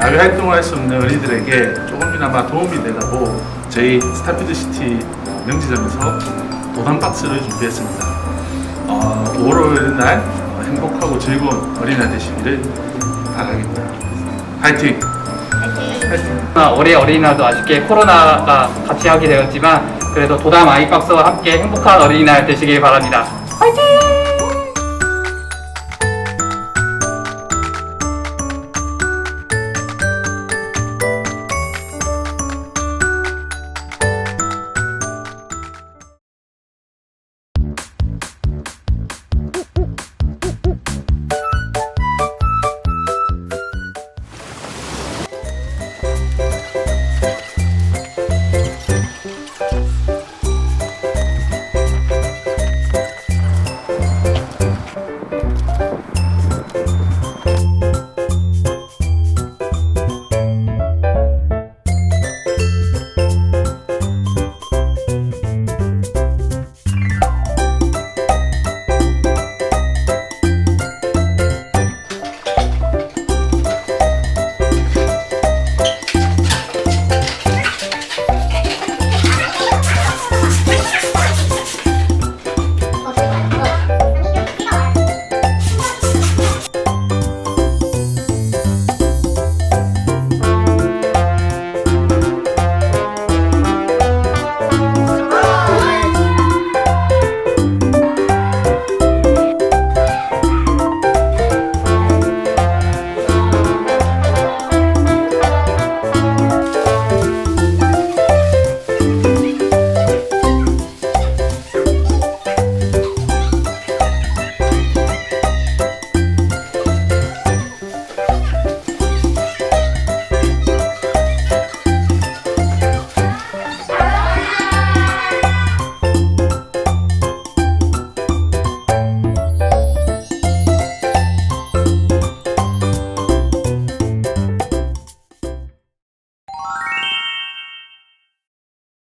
야외 활동할 수 없는 어린이들에게 조금이나마 도움이 되라고 저희 스타피드 시티 명지점에서 도단 박스를 준비했습니다. 어, 5월 5일날 행복하고 즐거운 어린이날 되시기를 바라겠습니다. 화이팅! 아, 올해 어린이날도 아쉽게 코로나가 같이 하게 되었지만 그래도 도담 아이박스와 함께 행복한 어린이날 되시길 바랍니다. 화이팅!